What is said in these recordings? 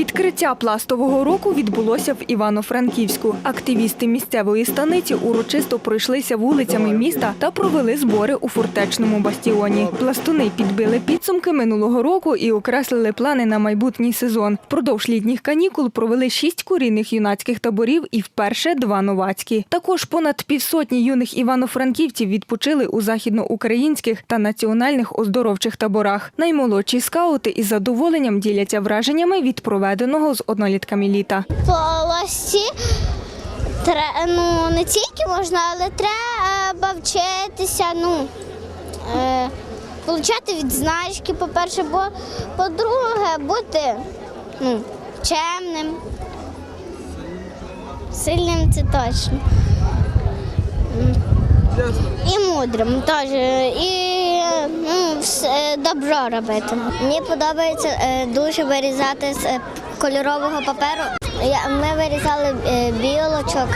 Відкриття пластового року відбулося в Івано-Франківську. Активісти місцевої станиці урочисто пройшлися вулицями міста та провели збори у фортечному бастіоні. Пластуни підбили підсумки минулого року і окреслили плани на майбутній сезон. Впродовж літніх канікул провели шість курінних юнацьких таборів і вперше два новацькі. Також понад півсотні юних івано-франківців відпочили у західноукраїнських та національних оздоровчих таборах. Наймолодші скаути із задоволенням діляться враженнями від проведеного з однолітками літа. полості. Тре- ну, не тільки можна, але треба вчитися, ну, е, відзначки, по-перше, бо по-друге, бути ну, чемним, сильним це точно. І мудрим теж. І добро робити. Мені подобається е, дуже вирізати з е, кольорового паперу. Ми вирізали е, білочок,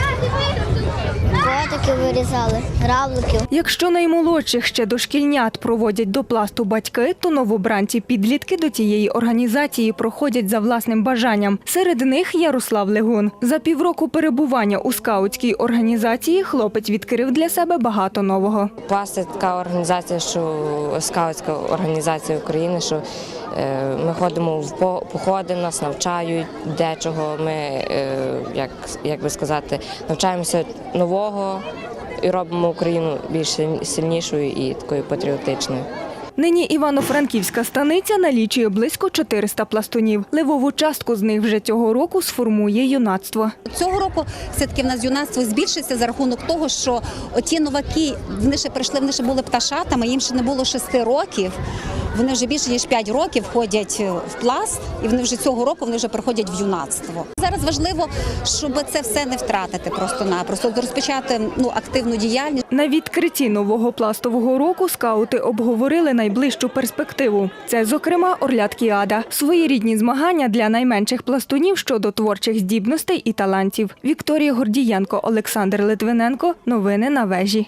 котиків вирізали, равликів. Якщо наймолодших ще дошкільнят проводять до пласту батьки, то новобранці підлітки до цієї організації проходять за власним бажанням. Серед них Ярослав Легун. За півроку перебування у скаутській організації хлопець відкрив для себе багато нового. Пласт така організація, що скаутська організація України, що е, ми ходимо в походи, нас навчають дечого. Ми, е, як, як би сказати, навчаємося нового і робимо Україну більш силь- сильнішою і такою патріотичною. Нині Івано-Франківська станиця налічує близько 400 пластунів. Левову частку з них вже цього року сформує юнацтво. Цього року все-таки в нас юнацтво збільшиться за рахунок того, що ті новаки вони ще прийшли, вони ще були пташатами, їм ще не було шести років. Вони вже більше ніж 5 років ходять в пласт, і вони вже цього року вони вже приходять в юнацтво. Зараз важливо, щоб це все не втратити просто-напросто, розпочати ну активну діяльність. На відкритті нового пластового року скаути обговорили найближчу перспективу. Це, зокрема, Орляткіада – своєрідні змагання для найменших пластунів щодо творчих здібностей і талантів. Вікторія Гордієнко, Олександр Литвиненко. Новини на вежі.